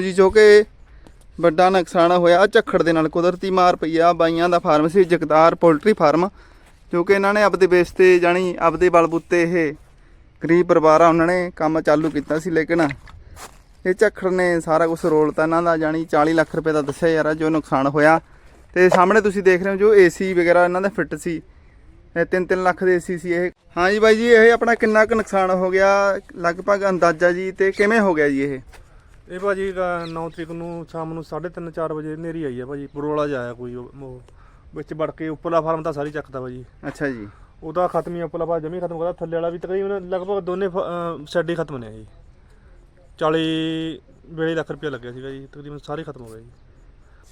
ਹੋ ਜੀ, ਜੋ ਕਿ ਵੱਡਾ ਨੁਕਸਾਨ ਹੋਇਆ। ਝੱਖੜ ਦੇ ਨਾਲ ਕੁਦਰਤੀ ਮਾਰ ਪਈ ਆ। ਬਾਈਆਂ ਦਾ ਫਾਰਮ ਸੀ, ਜਗਤਾਰ ਪੋਲਟਰੀ ਫਾਰਮ, ਜੋ ਕਿ ਇਹਨਾਂ ਨੇ ਆਪਦੇ ਬੇਸ ਤੇ ਜਾਣੀ ਆਪਦੇ ਬਲਬੂਤੇ ਇਹ ਗਰੀਬ ਪਰਿਵਾਰ ਆ ਉਹਨਾਂ ਨੇ ਕੰਮ ਚਾਲੂ ਕੀਤਾ ਸੀ। ਲੇਕਿਨ ਇਹ ਝੱਖੜ ਨੇ ਸਾਰਾ ਕੁਝ ਰੋਲਤਾ ਇਹਨਾਂ ਦਾ ਜਾਣੀ 40 ਲੱਖ ਰੁਪਏ ਦਾ ਦੱਸਿਆ ਯਾਰ, ਜੋ ਨੁਕਸਾਨ ਹੋਇਆ। ਤੇ ਸਾਹਮਣੇ ਤੁਸੀਂ ਦੇਖ ਰਹੇ ਹੋ ਜੋ ਏਸੀ ਵਗੈਰਾ ਇਹਨਾਂ ਦਾ ਫਿੱਟ ਸੀ। ਇਹ 3-3 ਲੱਖ ਦੇ ਏਸੀ ਸੀ ਇਹ। ਹਾਂਜੀ ਬਾਈ ਜੀ, ਇਹ ਆਪਣਾ ਕਿੰਨਾ ਕੁ ਨੁਕਸਾਨ ਹੋ ਗਿਆ? ਲਗਭਗ ਅੰਦਾਜ਼ਾ ਜੀ ਤੇ ਕਿਵੇਂ ਹੋ ਗਿਆ ਜੀ ਇਹ? ਇਹ ਭਾਜੀ 9 ਤਰੀਕ ਨੂੰ ਸ਼ਾਮ ਨੂੰ 3:30 4 ਵਜੇ ਨੇਰੀ ਆਈ ਆ ਭਾਜੀ ਬਰੋਲਾ ਜਾਇਆ ਕੋਈ ਉਹ- ਵਿੱਚ ਵੜ ਕੇ ਉੱਪਰਲਾ ਫਾਰਮ ਤਾਂ ਸਾਰੀ ਚੱਕਦਾ ਭਾਜੀ। ਅੱਛਾ ਜੀ। ਉਹਦਾ ਖਤਮ ਹੀ ਉੱਪਰਲਾ ਫਾਰਮ ਜਮੀ ਖਤਮ ਕਰਦਾ ਥੱਲੇ ਵਾਲਾ ਵੀ ਤਕਰੀਬਨ ਲਗਭਗ ਦੋਨੇ ਸ਼ੈਡ ਹੀ ਖਤਮ ਨੇ ਜੀ 40 ਵੇਲੇ ਲੱਖ ਰੁਪਇਆ ਲੱਗਿਆ ਸੀਗਾ ਜੀ ਤਕਰੀਬਨ ਸਾਰੇ ਖਤਮ ਹੋ ਗਏ ਜੀ।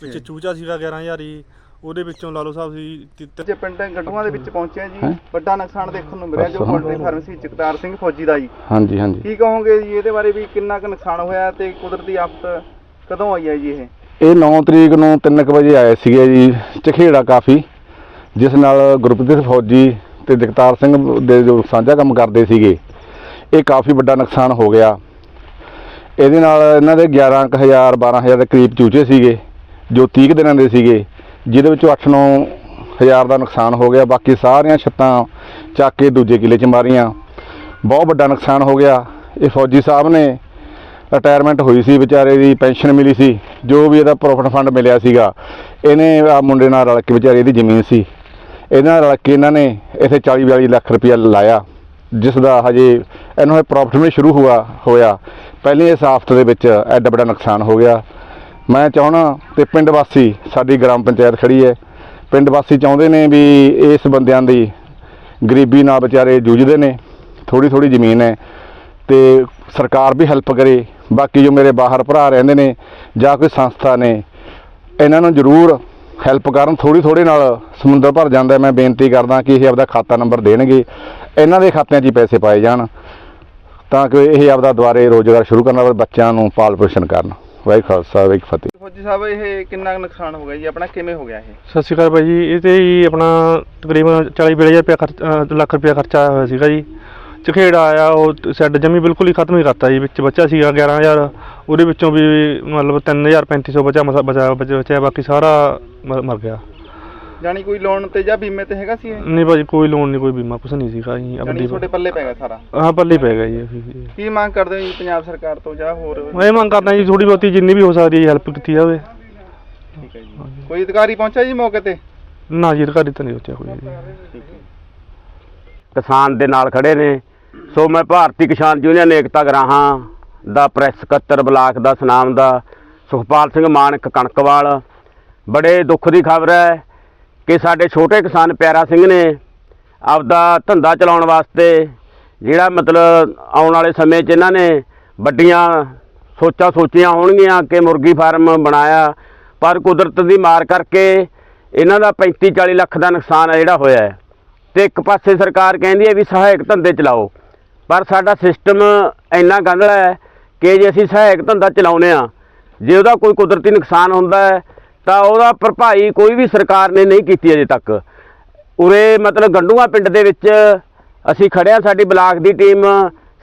ਵਿੱਚ ਚੂਚਾ ਸੀਗਾ 11000 ਹੀ ਉਹਦੇ ਵਿੱਚੋਂ ਲਾਲੋ ਸਾਹਿਬ ਸੀ ਤੀ- ਪਿੰਡ ਗੰਡੂਆਂ ਦੇ ਵਿੱਚ ਪਹੁੰਚੇ ਹਾਂ ਜੀ ਵੱਡਾ ਨੁਕਸਾਨ ਦੇਖਣ ਨੂੰ ਮਿਲਿਆ ਜੋ ਪੋਲਟਰੀ ਫਾਰਮ ਸੀ ਜਗਤਾਰ ਸਿੰਘ ਫੌਜੀ ਦਾ ਜੀ। ਹਾਂਜੀ ਹਾਂਜੀ। ਕੀ ਕਹੋਗੇ ਜੀ ਇਹਦੇ ਬਾਰੇ ਵੀ ਕਿੰਨਾ ਕੁ ਨੁਕਸਾਨ ਹੋਇਆ ਤੇ ਕੁਦਰਤੀ ਆਫਤ ਕਦੋਂ ਆਈ ਹੈ ਜੀ ਇਹ? ਇਹ 9 ਤਰੀਕ ਨੂੰ 3:00 ਵਜੇ ਆਏ ਸੀਗੇ ਜੀ ਚਖੇੜਾ ਕਾਫੀ ਜਿਸ ਨਾਲ ਗੁਰਪ੍ਰੀਤ ਫੌਜੀ ਤੇ ਜਗਤਾਰ ਸਿੰਘ ਦੇ ਜੋ ਸਾਂਝਾ ਕੰਮ ਕਰਦੇ ਸੀਗੇ ਇਹ ਕਾਫੀ ਵੱਡਾ ਨੁਕਸਾਨ ਹੋ ਗਿਆ। ਇਹਦੇ ਨਾਲ ਇਹਨਾਂ ਦੇ 11000 12000 ਦੇ ਕਰੀਬ ਚੂਚੇ ਸੀਗੇ ਜੋ 30 ਕੁ ਦਿਨਾਂ ਦੇ ਸੀਗੇ। ਜਿਹਦੇ ਵਿੱਚੋਂ 8-9 ਹਜ਼ਾਰ ਦਾ ਨੁਕਸਾਨ ਹੋ ਗਿਆ, ਬਾਕੀ ਸਾਰੀਆਂ ਛੱਤਾਂ ਚੱਕ ਕੇ ਦੂਜੇ ਕਿਲੇ 'ਚ ਮਾਰੀਆਂ। ਬਹੁਤ ਵੱਡਾ ਨੁਕਸਾਨ ਹੋ ਗਿਆ। ਇਹ ਫੌਜੀ ਸਾਹਿਬ ਨੇ ਰਿਟਾਇਰਮੈਂਟ ਹੋਈ ਸੀ, ਵਿਚਾਰੇ ਦੀ ਪੈਨਸ਼ਨ ਮਿਲੀ ਸੀ, ਜੋ ਵੀ ਇਹਦਾ ਪ੍ਰੋਫਿਟ ਫੰਡ ਮਿਲਿਆ ਸੀਗਾ, ਇਹਨੇ ਆ ਮੁੰਡੇ ਨਾਲ ਰਲ ਕੇ ਵਿਚਾਰੇ ਦੀ ਜ਼ਮੀਨ ਸੀ। ਇਹਨਾਂ ਨਾਲ ਰਲ ਕੇ ਇਹਨਾਂ ਨੇ ਇੱਥੇ 40 42 ਲੱਖ ਰੁਪਇਆ ਲਾਇਆ, ਜਿਸ ਦਾ ਹਜੇ ਇਹਨੂੰ ਇਹ ਪ੍ਰੋਫਿਟ ਵੀ ਸ਼ੁਰੂ ਹੋਇਆ ਹੋਇਆ। ਪਹਿਲੇ ਇਸ ਆਫਤ ਦੇ ਵਿੱਚ ਐਡਾ ਵੱਡਾ ਨੁਕਸਾਨ ਹੋ ਗਿਆ। ਮੈਂ ਚਾਹਣਾ ਤੇ ਪਿੰਡ ਵਾਸੀ, ਸਾਡੀ ਗ੍ਰਾਮ ਪੰਚਾਇਤ ਖੜੀ ਹੈ। ਪਿੰਡ ਵਾਸੀ ਚਾਹੁੰਦੇ ਨੇ ਵੀ ਇਸ ਬੰਦਿਆਂ ਦੀ ਗਰੀਬੀ ਨਾਲ ਵਿਚਾਰੇ ਜੂਝਦੇ ਨੇ ਥੋੜੀ ਥੋੜੀ ਜ਼ਮੀਨ ਹੈ ਤੇ ਸਰਕਾਰ ਵੀ ਹੈਲਪ ਕਰੇ, ਬਾਕੀ ਜੋ ਮੇਰੇ ਬਾਹਰ ਭਰਾ ਰਹਿੰਦੇ ਨੇ ਜਾਂ ਕੋਈ ਸੰਸਥਾ ਨੇ, ਇਹਨਾਂ ਨੂੰ ਜ਼ਰੂਰ ਹੈਲਪ ਕਰਨ ਥੋੜੀ ਥੋੜੇ ਨਾਲ ਸਮੁੰਦਰ ਭਰ ਜਾਂਦਾ ਮੈਂ ਬੇਨਤੀ ਕਰਦਾ ਕਿ ਇਹ ਆਪਦਾ ਖਾਤਾ ਨੰਬਰ ਦੇਣਗੇ, ਇਹਨਾਂ ਦੇ ਖਾਤਿਆਂ 'ਚ ਹੀ ਪੈਸੇ ਪਾਏ ਜਾਣ, ਤਾਂ ਕਿ ਇਹ ਆਪਦਾ ਦੁਆਰੇ ਰੋਜ਼ਗਾਰ ਸ਼ੁਰੂ ਕਰਨ ਵਾਲੇ ਬੱਚਿਆਂ ਨੂੰ ਪਾਲ ਪੋਸ਼ਣ ਕਰਨ। ਵਾਹਿਗੁਰੂ ਖਾਲਸਾ ਵਾਹਿਗੁਰੂ ਫਤਿਹ। ਫੌਜੀ ਸਾਹਿਬ ਇਹ ਕਿੰਨਾ ਕੁ ਨੁਕਸਾਨ ਹੋ ਗਿਆ ਜੀ? ਆਪਣਾ ਕਿਵੇਂ ਹੋ ਗਿਆ ਇਹ? ਸਤਿ ਸ਼੍ਰੀ ਅਕਾਲ ਭਾਈ ਜੀ ਇਹ ਤੇ ਹੀ ਆਪਣਾ ਤਕਰੀਬਨ 40 ਵੇਲੇ ਰੁਪਇਆ ਖਰਚ ਅ, ਲੱਖ ਰੁਪਇਆ ਖਰਚਾ ਆਇਆ ਹੋਇਆ ਸੀਗਾ ਜੀ। ਚਖੇੜਾ ਆਇਆ ਉਹ ਸੈੱਡ ਜਮੀ ਬਿਲਕੁਲ ਹੀ ਖਤਮ ਹੀ ਕਰਤਾ ਜੀ ਵਿੱਚ ਬੱਚਾ ਸੀਗਾ 11000 ਉਹਦੇ ਵਿੱਚੋਂ ਵੀ ਮਤਲਬ 3000 3500 ਬਚਾ ਮਸਾ ਬਚਾ ਬਚ- ਬਚਿਆ ਬਾਕੀ ਸਾਰਾ ਮਰ ਮਰ ਗਿਆ। ਜਾਣੀ ਕੋਈ ਲੋਨ ਤੇ ਜਾਂ ਬੀਮੇ ਤੇ ਹੈਗਾ ਸੀ ਇਹ? ਨਹੀਂ ਭਾਜੀ ਕੋਈ ਲੋਨ ਨਹੀਂ ਕੋਈ ਬੀਮਾ ਕੁਛ ਨਹੀਂ ਸੀਗਾ ਜੀ ਜਾਣੀ ਆਪਣੀ ਤੁਹਾਡੇ ਪੱਲੇ ਪੈ ਗਿਆ ਸਾਰਾ? ਹਾਂ ਪੱਲੇ ਪੈ ਗਿਆ ਜੀ ਅਸੀਂ। ਕੀ ਮੰਗ ਕਰਦੇ ਹੋ ਜੀ ਪੰਜਾਬ ਸਰਕਾਰ ਤੋਂ ਜਾਂ ਹੋਰ? ਮੈਂ ਇਹ ਮੰਗ ਕਰਦਾ ਜੀ ਥੋੜੀ ਬਹੁਤੀ ਜਿੰਨੀ ਵੀ ਹੋ ਸਕਦੀ ਹੈ ਹੈਲਪ ਕੀਤੀ ਜਾਵੇ। ਠੀਕ ਹੈ ਜੀ। ਕੋਈ ਅਧਿਕਾਰੀ ਪਹੁੰਚਿਆ ਜੀ ਮੌਕੇ ਤੇ? ਨਾ ਜੀ ਅਧਿਕਾਰੀ ਤਾਂ ਨਹੀਂ ਉੱਚਿਆ ਕੋਈ ਜੀ। ਠੀਕ ਹੈ। ਕਿਸਾਨ ਦੇ ਨਾਲ ਖੜੇ ਨੇ। ਸੋ ਮੈਂ ਭਾਰਤੀ ਕਿਸਾਨ ਯੂਨੀਅਨ ਏਕਤਾ ਗਰਾਹਾਂ ਦਾ ਪ੍ਰੈਸ ਸਕੱਤਰ ਬਲਾਕ ਦਾ ਸਨਾਮ ਦਾ ਸੁਖਪਾਲ ਸਿੰਘ ਮਾਨਕ ਕਣਕਵਾਲ। ਬੜੇ ਦੁੱਖ ਦੀ ਖਬਰ ਹੈ ਕਿ ਸਾਡੇ ਛੋਟੇ ਕਿਸਾਨ ਪਿਆਰਾ ਸਿੰਘ ਨੇ ਆਪਦਾ ਧੰਦਾ ਚਲਾਉਣ ਵਾਸਤੇ ਜਿਹੜਾ ਮਤਲਬ ਆਉਣ ਵਾਲੇ ਸਮੇਂ 'ਚ ਇਹਨਾਂ ਨੇ ਵੱਡੀਆਂ ਸੋਚਾਂ ਸੋਚੀਆਂ ਹੋਣਗੀਆਂ ਕਿ ਮੁਰਗੀ ਫਾਰਮ ਬਣਾਇਆ, ਪਰ ਕੁਦਰਤ ਦੀ ਮਾਰ ਕਰਕੇ ਇਹਨਾਂ ਦਾ 35 40 ਲੱਖ ਦਾ ਨੁਕਸਾਨ ਹੈ ਜਿਹੜਾ ਹੋਇਆ ਹੈ। ਤੇ ਇੱਕ ਪਾਸੇ ਸਰਕਾਰ ਕਹਿੰਦੀ ਹੈ ਵੀ ਸਹਾਇਕ ਧੰਦੇ ਚਲਾਓ, ਪਰ ਸਾਡਾ ਸਿਸਟਮ ਇੰਨਾ ਗੰਧਲਾ ਹੈ ਕਿ ਜੇ ਅਸੀਂ ਸਹਾਇਕ ਧੰਦਾ ਚਲਾਉਨੇ ਆ ਜੇ ਉਹਦਾ ਕੋਈ ਕੁਦਰਤੀ ਨੁਕਸਾਨ ਹੁੰਦਾ ਹੈ ਤਾਂ ਉਹਦਾ ਭਰਪਾਈ ਕੋਈ ਵੀ ਸਰਕਾਰ ਨੇ ਨਹੀਂ ਕੀਤੀ ਅਜੇ ਤੱਕ। ਉਰੇ ਮਤਲਬ ਗੰਡੂਆ ਪਿੰਡ ਦੇ ਵਿੱਚ ਅਸੀਂ ਖੜੇ ਸਾਡੀ ਬਲਾਕ ਦੀ ਟੀਮ,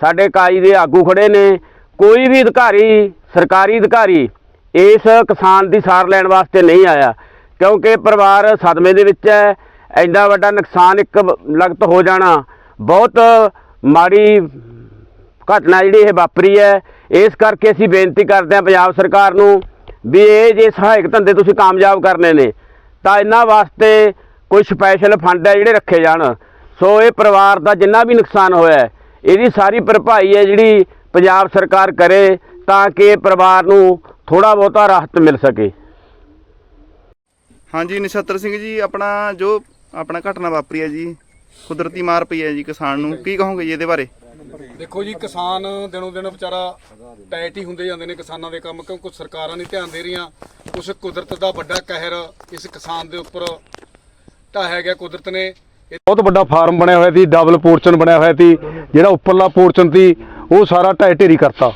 ਸਾਡੇ ਕਾਜੀ ਦੇ ਆਗੂ ਖੜੇ ਨੇ। ਕੋਈ ਵੀ ਅਧਿਕਾਰੀ, ਸਰਕਾਰੀ ਅਧਿਕਾਰੀ ਇਸ ਕਿਸਾਨ ਦੀ ਸਾਰ ਲੈਣ ਵਾਸਤੇ ਨਹੀਂ ਆਇਆ। ਕਿਉਂਕਿ ਪਰਿਵਾਰ ਸਦਮੇ ਦੇ ਵਿੱਚ ਹੈ ਐਡਾ ਵੱਡਾ ਨੁਕਸਾਨ ਇੱਕ ਲਗਤ ਹੋ ਜਾਣਾ। ਬਹੁਤ ਮਾੜੀ ਘਟਨਾ ਜਿਹੜੀ ਇਹ ਵਾਪਰੀ ਹੈ, ਇਸ ਕਰਕੇ ਅਸੀਂ ਬੇਨਤੀ ਕਰਦੇ ਹਾਂ ਪੰਜਾਬ ਸਰਕਾਰ ਨੂੰ ਵੀ ਇਹ ਜੇ ਸਹਾਇਕ ਧੰਦੇ ਤੁਸੀਂ ਕਾਮਯਾਬ ਕਰਨੇ ਨੇ, ਤਾਂ ਇਹਨਾਂ ਵਾਸਤੇ ਕੋਈ ਸਪੈਸ਼ਲ ਫੰਡ ਹੈ ਜਿਹੜੇ ਰੱਖੇ ਜਾਣ। ਸੋ ਇਹ ਪਰਿਵਾਰ ਦਾ ਜਿੰਨਾ ਵੀ ਨੁਕਸਾਨ ਹੋਇਆ ਇਹਦੀ ਸਾਰੀ ਭਰਪਾਈ ਹੈ ਜਿਹੜੀ ਪੰਜਾਬ ਸਰਕਾਰ ਕਰੇ ਤਾਂ ਕਿ ਪਰਿਵਾਰ ਨੂੰ ਥੋੜਾ ਬਹੁਤਾ ਰਾਹਤ ਮਿਲ ਸਕੇ। ਹਾਂਜੀ, ਨਛੱਤਰ ਸਿੰਘ ਜੀ, ਆਪਣਾ ਜੋ ਆਪਣਾ ਘਟਨਾ ਵਾਪਰੀ ਹੈ ਜੀ, ਕੁਦਰਤੀ ਮਾਰ ਪਈ ਹੈ ਜੀ ਕਿਸਾਨ ਨੂੰ, ਕੀ ਕਹੋਗੇ ਜੀ ਇਹਦੇ ਬਾਰੇ? ਦੇਖੋ ਜੀ, ਕਿਸਾਨ ਦਿਨੋਂ ਦਿਨ ਵਿਚਾਰਾ ਟਾਈਟ ਹੀ ਹੁੰਦੇ ਜਾਂਦੇ ਨੇ ਕਿਸਾਨਾਂ ਦੇ ਕੰਮ, ਕਿਉਂਕਿ ਸਰਕਾਰਾਂ ਨਹੀਂ ਧਿਆਨ ਦੇ ਰਹੀਆਂ। ਕੁਝ ਕੁਦਰਤ ਦਾ ਵੱਡਾ ਕਹਿਰ ਇਸ ਕਿਸਾਨ ਦੇ ਉੱਪਰ ਢਾਹਿਆ ਗਿਆ ਕੁਦਰਤ ਨੇ। ਬਹੁਤ ਵੱਡਾ ਫਾਰਮ ਬਣਿਆ ਹੋਇਆ ਸੀ, ਡਬਲ ਪੋਰਸ਼ਨ ਬਣਿਆ ਹੋਇਆ ਸੀ, ਜਿਹੜਾ ਉੱਪਰਲਾ ਪੋਰਸ਼ਨ ਸੀ, ਉਹ ਸਾਰਾ ਢਹਿ ਢੇਰੀ ਕਰਤਾ।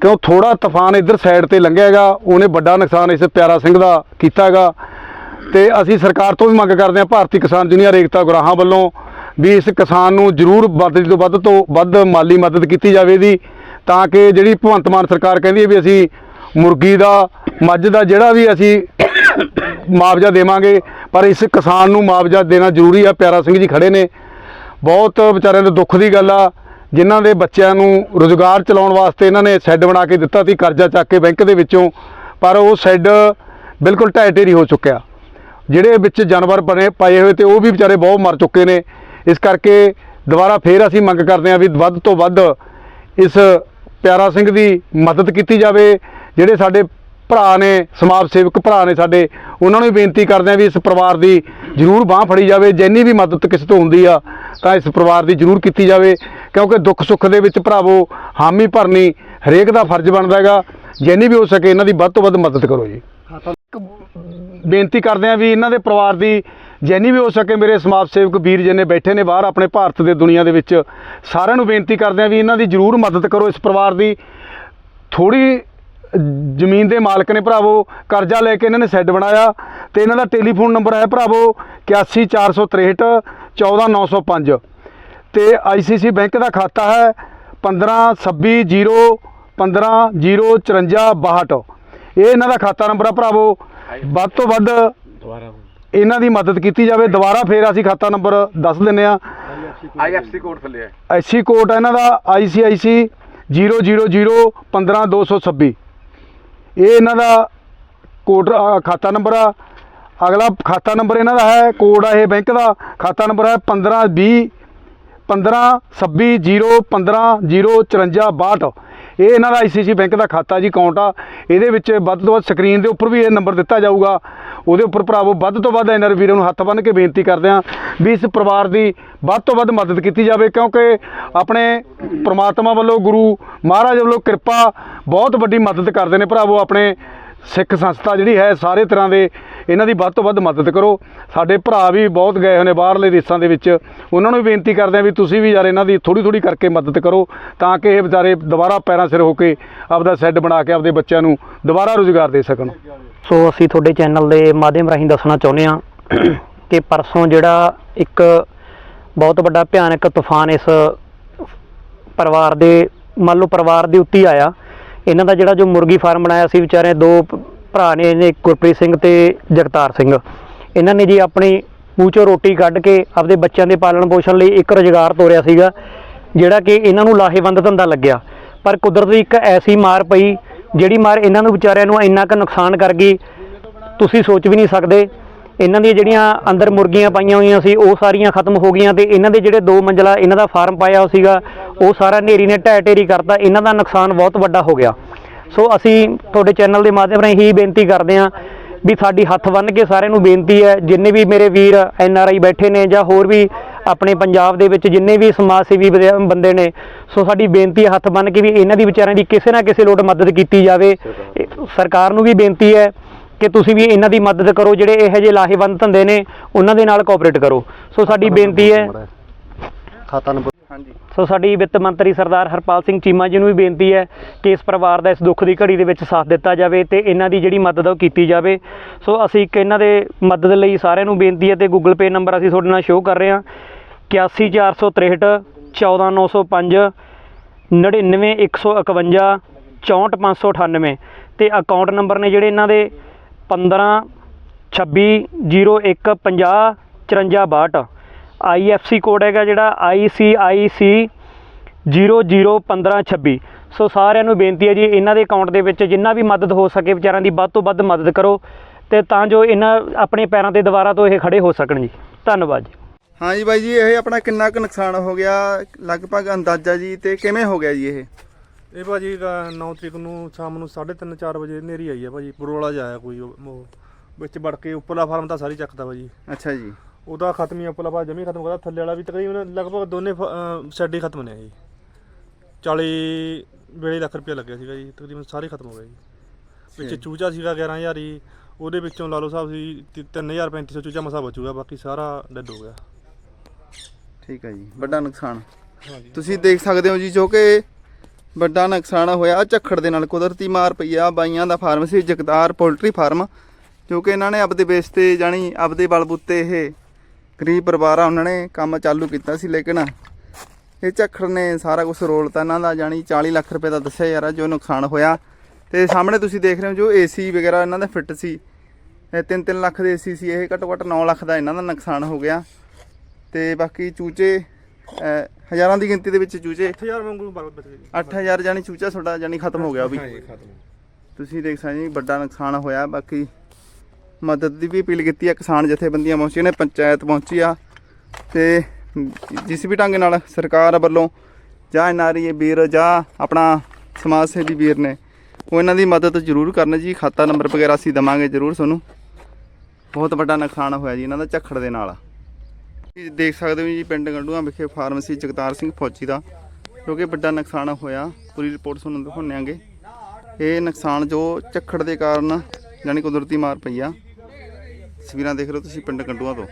ਕਿਉਂ ਥੋੜਾ ਤੂਫਾਨ ਇੱਧਰ ਸਾਈਡ ਤੇ ਲੰਘਿਆ ਹੈਗਾ, ਉਹਨੇ ਵੱਡਾ ਨੁਕਸਾਨ ਇਸ ਪਿਆਰਾ ਸਿੰਘ ਦਾ ਕੀਤਾ ਹੈਗਾ। ਤੇ ਅਸੀਂ ਸਰਕਾਰ ਤੋਂ ਵੀ ਮੰਗ ਕਰਦੇ ਹਾਂ, ਭਾਰਤੀ ਕਿਸਾਨ ਯੂਨੀਅਨ ਏਕਤਾ ਗੁਰਾਹਾਂ ਵੱਲੋਂ ਵੀ ਇਸ ਕਿਸਾਨ ਨੂੰ ਜ਼ਰੂਰ ਵੱਧ ਤੋਂ ਵੱਧ ਤੋਂ ਵੱਧ ਮਾਲੀ ਮਦਦ ਕੀਤੀ ਜਾਵੇ ਦੀ ਤਾਂ ਕਿ ਜਿਹੜੀ ਭਗਵੰਤ ਮਾਨ ਸਰਕਾਰ ਕਹਿੰਦੀ ਹੈ ਵੀ ਅਸੀਂ ਮੁਰਗੀ ਦਾ, ਮੱਝ ਦਾ ਜਿਹੜਾ ਵੀ ਅਸੀਂ ਮੁਆਵਜ਼ਾ ਦੇਵਾਂਗੇ, ਪਰ ਇਸ ਕਿਸਾਨ ਨੂੰ ਮੁਆਵਜ਼ਾ ਦੇਣਾ ਜ਼ਰੂਰੀ ਆ। ਪਿਆਰਾ ਸਿੰਘ ਜੀ ਖੜੇ ਨੇ। ਬਹੁਤ ਵਿਚਾਰਿਆਂ ਦੇ ਦੁੱਖ ਦੀ ਗੱਲ ਆ, ਜਿਨ੍ਹਾਂ ਦੇ ਬੱਚਿਆਂ ਨੂੰ ਰੋਜ਼ਗਾਰ ਚਲਾਉਣ ਵਾਸਤੇ ਇਹਨਾਂ ਨੇ ਸ਼ੈੱਡ ਬਣਾ ਕੇ ਦਿੱਤਾ ਸੀ, ਕਰਜ਼ਾ ਚੱਕ ਕੇ ਬੈਂਕ ਦੇ ਵਿੱਚੋਂ, ਪਰ ਉਹ ਸ਼ੈੱਡ ਬਿਲਕੁਲ ਢਹਿ ਢੇਰੀ ਹੋ ਚੁੱਕਿਆ। ਜਿਹੜੇ ਵਿੱਚ ਜਾਨਵਰ ਬਣੇ, ਪਾਏ ਹੋਏ ਤੇ ਉਹ ਵੀ ਵਿਚਾਰੇ ਬਹੁਤ ਮਰ ਚੁੱਕੇ ਨੇ। ਇਸ ਕਰਕੇ ਦੁਬਾਰਾ ਫੇਰ ਅਸੀਂ ਮੰਗ ਕਰਦੇ ਹਾਂ ਵੀ ਵੱਧ ਤੋਂ ਵੱਧ ਇਸ ਪਿਆਰਾ ਸਿੰਘ ਦੀ ਮਦਦ ਕੀਤੀ ਜਾਵੇ, ਜਿਹੜੇ ਸਾਡੇ ਭਰਾ ਨੇ, ਸਮਾਜ ਸੇਵਕ ਭਰਾ ਨੇ ਸਾਡੇ, ਉਹਨਾਂ ਨੂੰ ਵੀ ਬੇਨਤੀ ਕਰਦੇ ਹਾਂ ਵੀ ਇਸ ਪਰਿਵਾਰ ਦੀ ਜ਼ਰੂਰ ਬਾਹ ਫੜੀ ਜਾਵੇ, ਜਿੰਨੀ ਵੀ ਮਦਦ ਕਿਸੇ ਤੋਂ ਹੁੰਦੀ ਆ, ਤਾਂ ਇਸ ਪਰਿਵਾਰ ਦੀ ਜ਼ਰੂਰ ਕੀਤੀ ਜਾਵੇ, ਕਿਉਂਕਿ ਦੁੱਖ ਸੁੱਖ ਦੇ ਵਿੱਚ ਭਰਾਵੋ, ਹਾਮੀ ਭਰਨੀ ਹਰੇਕ ਦਾ ਫਰਜ਼ ਬਣਦਾ ਹੈਗਾ, ਜਿੰਨੀ ਵੀ ਹੋ ਸਕੇ ਇਹਨਾਂ ਦੀ ਵੱਧ ਤੋਂ ਵੱਧ ਮਦਦ ਕਰੋ ਜੀ। ਬੇਨਤੀ ਕਰਦੇ ਹਾਂ ਵੀ ਇਹਨਾਂ ਦੇ ਪਰਿਵਾਰ ਦੀ ਜਿੰਨੀ ਵੀ ਹੋ ਸਕੇ ਮੇਰੇ ਸਮਾਜ ਸੇਵਕ ਵੀਰ ਜਿੰਨੇ ਬੈਠੇ ਨੇ ਬਾਹਰ ਆਪਣੇ ਭਾਰਤ ਦੇ ਦੁਨੀਆ ਦੇ ਵਿੱਚ, ਸਾਰਿਆਂ ਨੂੰ ਬੇਨਤੀ ਕਰਦੇ ਹਾਂ ਵੀ ਇਹਨਾਂ ਦੀ ਜ਼ਰੂਰ ਮਦਦ ਕਰੋ ਇਸ ਪਰਿਵਾਰ ਦੀ। ਥੋੜੀ ਜ਼ਮੀਨ ਦੇ ਮਾਲਕ ਨੇ ਭਰਾਵੋ, ਕਰਜ਼ਾ ਲੈ ਕੇ ਇਹਨਾਂ ਨੇ ਸ਼ੈੱਡ ਬਣਾਇਆ ਤੇ ਇਹਨਾਂ ਦਾ ਟੈਲੀਫੋਨ ਨੰਬਰ ਹੈ ਭਰਾਵੋ 81463 14905 ਤੇ ਆਈਸੀਸੀ ਬੈਂਕ ਦਾ ਖਾਤਾ ਹੈ 15260 15054 ਇਹ ਇਹਨਾਂ ਦਾ ਖਾਤਾ ਨੰਬਰ ਆ ਭਰਾਵੋ ਵੱਧ ਤੋਂ ਵੱਧ ਇਹਨਾਂ ਦੀ ਮਦਦ ਕੀਤੀ ਜਾਵੇ। ਦੁਬਾਰਾ ਫੇਰ ਅਸੀਂ ਖਾਤਾ ਨੰਬਰ ਦੱਸ ਦਿੰਨੇ ਆ ਆਈਐਫਸੀ ਕੋਡ ਥੱਲੇ ਹੈ। ਐਸੀ ਕੋਡ ਹੈ ਇਹਨਾਂ ਦਾ ICIC 00015226 ਇਹ ਇਹਨਾਂ ਦਾ ਕੋਡ ਖਾਤਾ ਨੰਬਰ ਆ। ਅਗਲਾ ਖਾਤਾ ਨੰਬਰ ਇਹਨਾਂ ਦਾ ਹੈ ਕੋਡ ਆ ਇਹ ਬੈਂਕ ਦਾ। ਖਾਤਾ ਨੰਬਰ ਹੈ 1520 15 26 0 15 0 54 62 ਇਹ ਇਹਨਾਂ ਦਾ ਆਈਸੀਸੀ ਬੈਂਕ ਦਾ ਖਾਤਾ ਜੀ ਅਕਾਊਂਟ ਆ। ਇਹਦੇ ਵਿੱਚ ਵੱਧ ਤੋਂ ਵੱਧ ਸਕਰੀਨ ਦੇ ਉੱਪਰ ਵੀ ਇਹ ਨੰਬਰ ਦਿੱਤਾ ਜਾਊਗਾ। ਉਹਦੇ ਉੱਪਰ ਭਰਾਵੋ, ਵੱਧ ਤੋਂ ਵੱਧ ਐਨਆਰ ਵੀਰਾਂ ਨੂੰ ਹੱਥ ਬੰਨ੍ਹ ਕੇ ਬੇਨਤੀ ਕਰਦੇ ਹਾਂ ਵੀ ਇਸ ਪਰਿਵਾਰ ਦੀ ਵੱਧ ਤੋਂ ਵੱਧ ਮਦਦ ਕੀਤੀ ਜਾਵੇ, ਕਿਉਂਕਿ ਆਪਣੇ ਪ੍ਰਮਾਤਮਾ ਵੱਲੋਂ ਗੁਰੂ ਮਹਾਰਾਜ ਵੱਲੋਂ ਕਿਰਪਾ ਬਹੁਤ ਵੱਡੀ ਮਦਦ ਕਰਦੇ ਨੇ ਭਰਾਵੋ ਆਪਣੇ ਸਿੱਖ ਸੰਸਥਾ ਜਿਹੜੀ ਹੈ ਸਾਰੇ ਤਰ੍ਹਾਂ ਦੇ ਇਹਨਾਂ ਦੀ ਵੱਧ ਤੋਂ ਵੱਧ ਮਦਦ ਕਰੋ। ਸਾਡੇ ਭਰਾ ਵੀ ਬਹੁਤ ਗਏ ਹੋਏ ਨੇ ਬਾਹਰਲੇ ਦੇਸ਼ਾਂ ਦੇ ਵਿੱਚ। ਉਹਨਾਂ ਨੂੰ ਵੀ ਬੇਨਤੀ ਕਰਦੇ ਆ ਵੀ ਤੁਸੀਂ ਵੀ ਯਾਰ ਇਹਨਾਂ ਦੀ ਥੋੜੀ ਥੋੜੀ ਕਰਕੇ ਮਦਦ ਕਰੋ ਤਾਂ ਕਿ ਇਹ ਵਿਚਾਰੇ ਦੁਬਾਰਾ ਪੈਰਾਂ ਸਿਰ ਹੋ ਕੇ ਆਪਦਾ ਸੈੱਡ ਬਣਾ ਕੇ ਆਪਦੇ ਬੱਚਿਆਂ ਨੂੰ ਦੁਬਾਰਾ ਰੋਜ਼ਗਾਰ ਦੇ ਸਕਣ। ਸੋ ਅਸੀਂ ਤੁਹਾਡੇ ਚੈਨਲ ਦੇ ਮਾਧਿਅਮ ਰਾਹੀਂ ਦੱਸਣਾ ਚਾਹੁੰਦੇ ਹਾਂ ਕਿ ਪਰਸੋਂ ਜਿਹੜਾ ਇੱਕ ਬਹੁਤ ਵੱਡਾ ਭਿਆਨਕ ਤੂਫਾਨ ਇਸ ਪਰਿਵਾਰ ਦੇ, ਮੰਨ ਲਓ ਪਰਿਵਾਰ ਦੇ ਉੱਤੇ ਆਇਆ। ਇਹਨਾਂ ਦਾ ਜਿਹੜਾ ਜੋ ਮੁਰਗੀ ਫਾਰਮ ਬਣਾਇਆ ਸੀ ਵਿਚਾਰੇ ਦੋ ਭਰਾ ਨੇ, ਇਹਨੇ ਗੁਰਪ੍ਰੀਤ ਸਿੰਘ ਤੇ ਜਗਤਾਰ ਸਿੰਘ। ਇਹਨਾਂ ਨੇ ਜੀ ਆਪਣੀ ਮੂੰਹ ਚੋਂ ਰੋਟੀ ਕੱਢ ਕੇ ਆਪਦੇ ਬੱਚਿਆਂ ਦੇ ਪਾਲਣ ਪੋਸ਼ਣ ਲਈ ਇੱਕ ਰੁਜ਼ਗਾਰ ਤੋਰਿਆ ਸੀਗਾ, ਜਿਹੜਾ ਕਿ ਇਹਨਾਂ ਨੂੰ ਲਾਹੇਵੰਦ ਧੰਦਾ ਲੱਗਿਆ। ਪਰ ਕੁਦਰਤ ਦੀ ਇੱਕ ਐਸੀ ਮਾਰ ਪਈ, ਜਿਹੜੀ ਮਾਰ ਇਹਨਾਂ ਨੂੰ ਵਿਚਾਰਿਆਂ ਨੂੰ ਇੰਨਾ ਕੁ ਨੁਕਸਾਨ ਕਰ ਗਈ, ਤੁਸੀਂ ਸੋਚ ਵੀ ਨਹੀਂ ਸਕਦੇ ਇਹਨਾਂ ਦੀਆਂ ਜਿਹੜੀਆਂ ਅੰਦਰ ਮੁਰਗੀਆਂ ਪਾਈਆਂ ਹੋਈਆਂ ਸੀ ਉਹ ਸਾਰੀਆਂ ਖਤਮ ਹੋ ਗਈਆਂ ਤੇ ਇਹਨਾਂ ਦੇ ਜਿਹੜੇ ਦੋ ਮੰਜ਼ਲਾ ਇਹਨਾਂ ਦਾ ਫਾਰਮ ਪਾਇਆ ਸੀਗਾ ਉਹ ਸਾਰਾ ਨੇਰੀ ਨੇ ਢਹਿ ਢੇਰੀ ਕਰਤਾ ਇਹਨਾਂ ਦਾ ਨੁਕਸਾਨ ਬਹੁਤ ਵੱਡਾ ਹੋ ਗਿਆ। ਸੋ ਅਸੀਂ ਤੁਹਾਡੇ ਚੈਨਲ ਦੇ ਮਾਧਿਅਮ ਰਾਹੀਂ ਹੀ ਬੇਨਤੀ ਕਰਦੇ ਹਾਂ ਵੀ ਸਾਡੀ ਹੱਥ ਬੰਨ੍ਹ ਕੇ ਸਾਰਿਆਂ ਨੂੰ ਬੇਨਤੀ ਹੈ ਜਿੰਨੇ ਵੀ ਮੇਰੇ ਵੀਰ ਐਨ ਆਰ ਆਈ ਬੈਠੇ ਨੇ ਜਾਂ ਹੋਰ ਵੀ ਆਪਣੇ ਪੰਜਾਬ ਦੇ ਵਿੱਚ ਜਿੰਨੇ ਵੀ ਸਮਾਜ ਸੇਵੀ ਬਦੇ- ਨੇ ਸੋ ਸਾਡੀ ਬੇਨਤੀ ਹੈ ਹੱਥ ਬੰਨ੍ਹ ਕੇ ਵੀ ਇਹਨਾਂ ਦੀ ਵਿਚਾਰਿਆਂ ਦੀ ਕਿਸੇ ਨਾ ਕਿਸੇ ਲੋਟ ਮਦਦ ਕੀਤੀ ਜਾਵੇ। ਸਰਕਾਰ ਨੂੰ ਵੀ ਬੇਨਤੀ ਹੈ ਕਿ ਤੁਸੀਂ ਵੀ ਇਹਨਾਂ ਦੀ ਮਦਦ ਕਰੋ ਜਿਹੜੇ ਇਹੋ ਜਿਹੇ ਲਾਹੇਵੰਦ ਧੰਦੇ ਨੇ ਉਹਨਾਂ ਦੇ ਨਾਲ ਕੋਆਪਰੇਟ ਕਰੋ। ਸੋ ਸਾਡੀ ਬੇਨਤੀ ਹੈ ਹਾਂਜੀ। ਸੋ ਸਾਡੀ ਵਿੱਤ ਮੰਤਰੀ ਸਰਦਾਰ ਹਰਪਾਲ ਸਿੰਘ ਚੀਮਾ ਜੀ ਨੂੰ ਵੀ ਬੇਨਤੀ ਹੈ ਕਿ ਇਸ ਪਰਿਵਾਰ ਦਾ ਇਸ ਦੁੱਖ ਦੀ ਘੜੀ ਦੇ ਵਿੱਚ ਸਾਥ ਦਿੱਤਾ ਜਾਵੇ ਤੇ ਇਹਨਾਂ ਦੀ ਜਿਹੜੀ ਮਦਦ ਉਹ ਕੀਤੀ ਜਾਵੇ। ਸੋ ਅਸੀਂ ਇੱਕ ਇਹਨਾਂ ਦੇ ਮਦਦ ਲਈ ਸਾਰਿਆਂ ਨੂੰ ਬੇਨਤੀ ਹੈ ਤੇ ਗੂਗਲ ਪੇ ਨੰਬਰ ਅਸੀਂ ਤੁਹਾਡੇ ਨਾਲ ਸ਼ੋਅ ਕਰ ਰਹੇ ਹਾਂ। 81463 14905 99151 64598 ਤੇ ਅਕਾਊਂਟ ਨੰਬਰ ਨੇ ਜਿਹੜੇ ਇਹਨਾਂ ਦੇ 15 26 01 50 54 62 ਆਈਐਫਸੀ ਕੋਡ ਹੈਗਾ ਜਿਹੜਾ ICIC 001526 ਸੋ ਸਾਰਿਆਂ ਨੂੰ ਬੇਨਤੀ ਹੈ ਜੀ, ਇਹਨਾਂ ਦੇ ਅਕਾਊਂਟ ਦੇ ਵਿੱਚ ਜਿੰਨਾ ਵੀ ਮਦਦ ਹੋ ਸਕੇ ਵਿਚਾਰਾਂ ਦੀ ਵੱਧ ਤੋਂ ਵੱਧ ਮਦਦ ਕਰੋ ਤੇ ਤਾਂ ਜੋ ਇਹਨਾਂ ਆਪਣੇ ਪੈਰਾਂ ਤੇ ਦੁਬਾਰਾ ਤੋਂ ਇਹ ਖੜੇ ਹੋ ਸਕਣ ਜੀ। ਧੰਨਵਾਦ ਜੀ। ਹਾਂ ਜੀ ਬਾਈ ਜੀ, ਇਹ ਆਪਣਾ ਕਿੰਨਾ ਕੁ ਨੁਕਸਾਨ ਹੋ ਗਿਆ? ਲਗਭਗ ਅੰਦਾਜ਼ਾ ਜੀ ਤੇ ਕਿਵੇਂ ਹੋ ਗਿਆ ਜੀ ਇਹ? ਇਹ ਭਾਜੀ ਦਾ 9 ਤਰੀਕ ਨੂੰ ਸ਼ਾਮ ਨੂੰ 3:30 4 ਵਜੇ ਨੇਰੀ ਆਈ ਆ ਭਾਜੀ ਬਰੋਲਾ ਜਾਇਆ ਕੋਈ ਉਹ ਵਿੱਚ ਵੜ ਕੇ ਉੱਪਰਲਾ ਫਾਰਮ ਤਾਂ ਸਾਰੀ ਚੱਕਦਾ ਭਾਜੀ। ਅੱਛਾ ਜੀ। ਉਹਦਾ ਖਤਮ ਹੀ ਉੱਪਰਲਾ ਫਾਰਮ ਜਮੀ ਖਤਮ ਕਰਦਾ ਥੱਲੇ ਵਾਲਾ ਵੀ ਤਕਰੀਬਨ ਲਗਭਗ ਦੋਨੇ ਸੈੱਡੇ ਖਤਮ ਨੇ ਜੀ 40 ਵੇਲੇ ਲੱਖ ਰੁਪਇਆ ਲੱਗਿਆ ਸੀਗਾ ਜੀ ਤਕਰੀਬਨ ਸਾਰੇ ਖਤਮ ਹੋ ਗਏ ਜੀ। ਵਿੱਚ ਚੂਚਾ ਸੀਗਾ 11000 ਹੀ ਉਹਦੇ ਵਿੱਚੋਂ ਲਾ ਲਓ ਸਾਹਿਬ ਸੀ 3350 ਚੂਚਾ ਮਸਾ ਬਚੂਗਾ ਬਾਕੀ ਸਾਰਾ ਡੈਡ ਹੋ ਗਿਆ। ਠੀਕ ਹੈ ਜੀ ਵੱਡਾ ਨੁਕਸਾਨ। ਤੁਸੀਂ ਦੇਖ ਸਕਦੇ ਹੋ ਜੀ ਜੋ ਕਿ ਵੱਡਾ ਨੁਕਸਾਨ ਹੋਇਆ। ਆਹ ਝੱਖੜ ਦੇ ਨਾਲ ਕੁਦਰਤੀ ਮਾਰ ਪਈ ਆ। ਬਾਈਆਂ ਦਾ ਫਾਰਮ ਸੀ ਜਗਤਾਰ ਪੋਲਟਰੀ ਫਾਰਮ, ਜੋ ਕਿ ਇਹਨਾਂ ਨੇ ਆਪਦੇ ਬੇਸ ਤੇ ਜਾਣੀ ਆਪਦੇ ਬਲਬੂਤੇ ਇਹ ਗਰੀਬ ਪਰਿਵਾਰ ਆ, ਉਹਨਾਂ ਨੇ ਕੰਮ ਚਾਲੂ ਕੀਤਾ ਸੀ। ਲੇਕਿਨ ਇਹ ਝੱਖੜ ਨੇ ਸਾਰਾ ਕੁਝ ਰੋਲਤਾ ਇਹਨਾਂ ਦਾ ਜਾਣੀ 40 ਲੱਖ ਰੁਪਏ ਦਾ ਦੱਸਿਆ ਯਾਰ, ਜੋ ਨੁਕਸਾਨ ਹੋਇਆ। ਤੇ ਸਾਹਮਣੇ ਤੁਸੀਂ ਦੇਖ ਰਹੇ ਹੋ ਜੋ ਏਸੀ ਵਗੈਰਾ ਇਹਨਾਂ ਦਾ ਫਿੱਟ ਸੀ। 3-3 ਲੱਖ ਦੇ ਏਸੀ ਸੀ। ਇਹ ਘੱਟੋ ਘੱਟ 9 ਲੱਖ ਦਾ ਇਹਨਾਂ ਦਾ ਨੁਕਸਾਨ ਹੋ ਗਿਆ। ਤੇ ਬਾਕੀ ਚੂਚੇ ਅਹ, ਹਜ਼ਾਰਾਂ ਦੀ ਗਿਣਤੀ ਦੇ ਵਿੱਚ ਚੂਚੇ। 8000 ਵਾਂਗੂ ਬਚ ਗਏ। 8000 ਜਾਨੀ ਚੂਚਾ ਤੁਹਾਡਾ ਜਾਨੀ ਖਤਮ ਹੋ ਗਿਆ ਉਹ ਵੀ ਤੁਸੀਂ ਦੇਖ ਸਕਦੇ ਜੀ ਵੱਡਾ ਨੁਕਸਾਨ ਹੋਇਆ। ਬਾਕੀ ਮਦਦ ਦੀ ਵੀ ਅਪੀਲ ਕੀਤੀ ਆ ਕਿਸਾਨ ਜਥੇਬੰਦੀਆਂ ਪਹੁੰਚੀਆਂ ਨੇ ਪੰਚਾਇਤ ਪਹੁੰਚੀ ਆ। ਤੇ ਜਿਸ ਵੀ ਢੰਗ ਨਾਲ ਸਰਕਾਰ ਵੱਲੋਂ ਜਾਂ ਐਨਆਰਈ ਵੀਰ ਜਾਂ ਆਪਣਾ ਸਮਾਜ ਸੇਵੀ ਵੀਰ ਨੇ ਉਹ ਇਹਨਾਂ ਦੀ ਮਦਦ ਜ਼ਰੂਰ ਕਰਨ ਜੀ। ਖਾਤਾ ਨੰਬਰ ਵਗੈਰਾ ਅਸੀਂ ਦਵਾਂਗੇ ਜ਼ਰੂਰ ਤੁਹਾਨੂੰ। ਬਹੁਤ ਵੱਡਾ ਨੁਕਸਾਨ ਹੋਇਆ ਜੀ ਇਹਨਾਂ ਦਾ ਝੱਖੜ ਦੇ ਨਾਲ। ਤੁਸੀਂ ਦੇਖ ਸਕਦੇ ਹੋ ਜੀ ਪਿੰਡ ਗੰਡੂਆਂ ਵਿਖੇ ਫਾਰਮੇਸੀ ਜਗਤਾਰ ਸਿੰਘ ਫੌਜੀ ਦਾ, ਜੋ ਕਿ ਵੱਡਾ ਨੁਕਸਾਨ ਹੋਇਆ, ਪੂਰੀ ਰਿਪੋਰਟ ਤੁਹਾਨੂੰ ਦਿਖਾਉਂਦੇ ਇਹ ਨੁਕਸਾਨ ਜੋ ਝੱਖੜ ਦੇ ਕਾਰਨ, ਯਾਨੀ ਕੁਦਰਤੀ ਮਾਰ ਪਈ ਆ। ਤਸਵੀਰਾਂ ਦੇਖ ਰਹੇ ਹੋ ਤੁਸੀਂ ਪਿੰਡ ਗੰਡੂਆਂ ਤੋਂ।